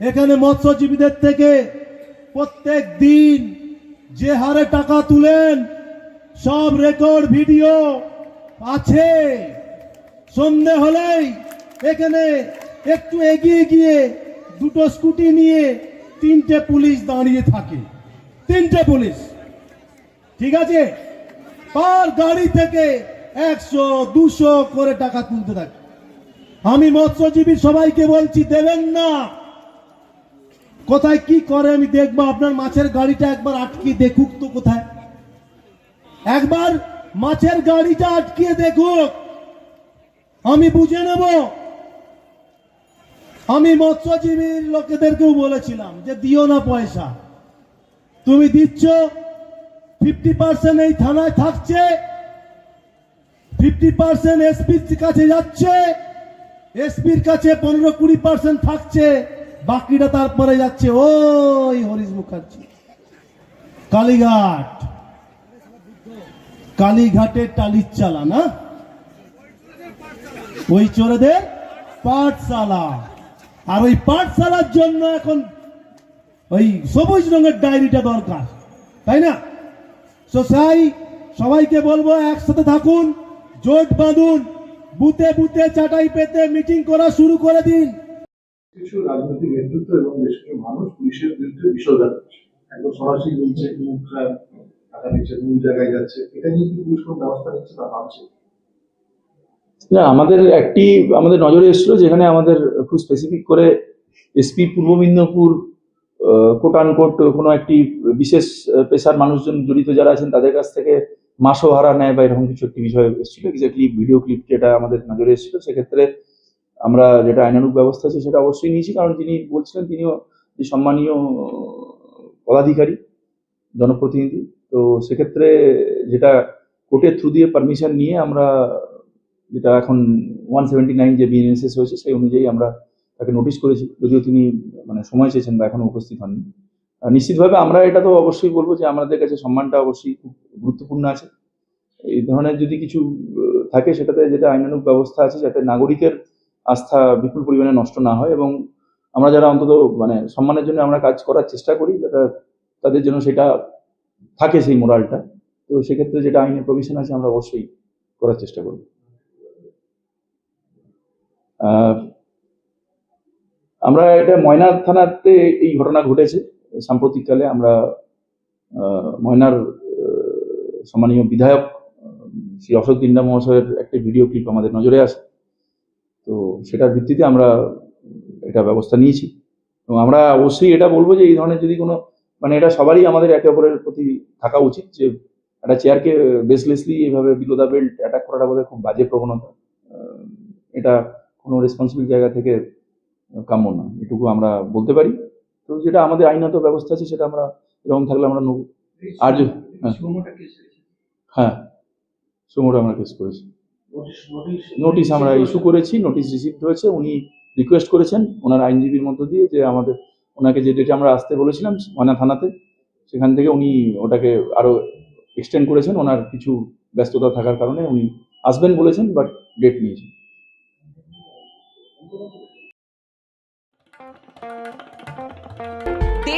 এখানে মৎস্যজীবীদের থেকে প্রত্যেক দিন যে হারে টাকা তুলেন, সব রেকর্ড, ভিডিও আছে। সন্ধে হলেই এখানে একটু এগিয়ে গিয়ে দুটো স্কুটি নিয়ে তিনটে পুলিশ দাঁড়িয়ে থাকে। তিনটে পুলিশ। ঠিক আছে? পার গাড়ি থেকে একশো, দুশো করে টাকা তুলতে থাকে। আমি মৎস্যজীবী সবাইকে বলছি, দেবেন না। কোথায় কি করে আমি দেখব? আপনার মাছের গাড়িটা একবার আটকে দেখুক তো কোথায়। একবার মাছের গাড়িটা আটকিয়ে দেখুক। আমি বুঝে নেব। আমি মৎস্যজীবীর লোকেদেরকেও বলেছিলাম যে দিও না পয়সা। তুমি দিচ্ছ ফিফটি পার্সেন্ট এই থানায় থাকছে ফিফটি পার্সেন্ট এসপির কাছে যাচ্ছে, এসপির কাছে পনেরো কুড়ি পার্সেন্ট থাকছে। বাকিটা তারপরে যাচ্ছে ওই হরিশ মুখার্জি। কালীঘাট। কালীঘাটের টালির চালা, না? ওই চোরেদের পাঠশালা। আর ওই পাঠশালার জন্য এখন ওই সবুজ রঙের ডায়েরিটা দরকার, তাই না? তো সাই, সবাইকে বলব একসাথে থাকুন, জোট বাঁধুন বুতে বুতে চাটাই পেতে মিটিং করা শুরু করে দিন। কিছু রাজনৈতিক নেতৃত্ব এবং বেশ কিছু মানুষ পুলিশের বিরুদ্ধে বিষোদান করছে একদম সরাসরি বলছে টাকা দিচ্ছে, কোন জায়গায় যাচ্ছে? এটা নিয়ে কি পুলিশ কোনো ব্যবস্থা নিচ্ছে না ভাবছে না, আমাদের একটি, আমাদের নজরে এসেছিল যেখানে আমাদের খুব স্পেসিফিক করে এসপি পূর্ব মেদিনীপুর কোট কোট কোনো একটি বিশেষ পেশার মানুষজন জড়িত যারা আছেন, তাদের কাছ থেকে মাসো ভাড়া নেয় বা এরকম কিছু একটি বিষয় এসেছিল। এক্স্যাক্টলি ভিডিও ক্লিপ যেটা আমাদের নজরে এসেছিল, সেক্ষেত্রে আমরা যেটা আইনানুগ ব্যবস্থা আছে সেটা অবশ্যই নিয়েছি, কারণ যিনি বলছিলেন তিনিও সম্মানীয় পদাধিকারী, জনপ্রতিনিধি। তো সেক্ষেত্রে যেটা কোর্টের থ্রু দিয়ে পারমিশন নিয়ে আমরা যেটা এখন ওয়ান সেভেন্টি নাইন যে বিএনএসএস হয়েছে সেই অনুযায়ী আমরা তাকে নোটিশ করেছি। যদিও তিনি মানে সময় চেয়েছেন বা এখনও উপস্থিত হননি। নিশ্চিতভাবে আমরা এটা তো অবশ্যই বলব যে আমাদের কাছে সম্মানটা অবশ্যই খুব গুরুত্বপূর্ণ আছে। এই ধরনের যদি কিছু থাকে সেটাতে যেটা আইনানুক ব্যবস্থা আছে, যাতে নাগরিকের আস্থা বিপুল পরিমাণে নষ্ট না হয় এবং আমরা যারা অন্তত মানে সম্মানের জন্য আমরা কাজ করার চেষ্টা করি তাদের জন্য সেটা থাকে সেই মোরালটা। তো সেক্ষেত্রে যেটা আইনের প্রভিশন আছে, আমরা অবশ্যই করার চেষ্টা করব। আমরা এটা ময়না থানাতে এই ঘটনা ঘটেছে। সাম্প্রতিককালে আমরা ময়নার সম্মানীয় বিধায়ক শ্রী অশোক দিন্ডা মহাশয়ের একটা ভিডিও ক্লিপ আমাদের নজরে আসে। তো সেটার ভিত্তিতে আমরা এটা ব্যবস্থা নিয়েছি। এবং আমরা অবশ্যই এটা বলব যে এই ধরনের যদি কোনো মানে এটা সবারই আমাদের একে অপরের প্রতি থাকা উচিত যে একটা চেয়ারকে বেসলেসলি এইভাবে বিলো দ্য বেল্ট অ্যাটাক করাটা বোধহয় খুব বাজে প্রবণতা। এটা কোনো রেসপন্সিবল জায়গা থেকে কাম্য না। এটুকু আমরা বলতে পারি। তো যেটা আমাদের আইনত ব্যবস্থা আছে সেটা আমরা এরকম থাকলে আমরা নেব আর হ্যাঁ। হ্যাঁ সুমোটা আমরা কেস করেছি। নোটিশ আমরা ইস্যু করেছি নোটিশ রিসিভ হয়েছে, উনি রিকোয়েস্ট করেছেন ওনার আইনজীবীর মধ্য দিয়ে যে আমাদের, ওনাকে যে ডেটে আমরা আসতে বলেছিলাম ময়না থানাতে, সেখান থেকে উনি ওটাকে আরও এক্সটেন্ড করেছেন, ওনার কিছু ব্যস্ততা থাকার কারণে উনি আসবেন বলেছেন বাট ডেট নিয়েছেন।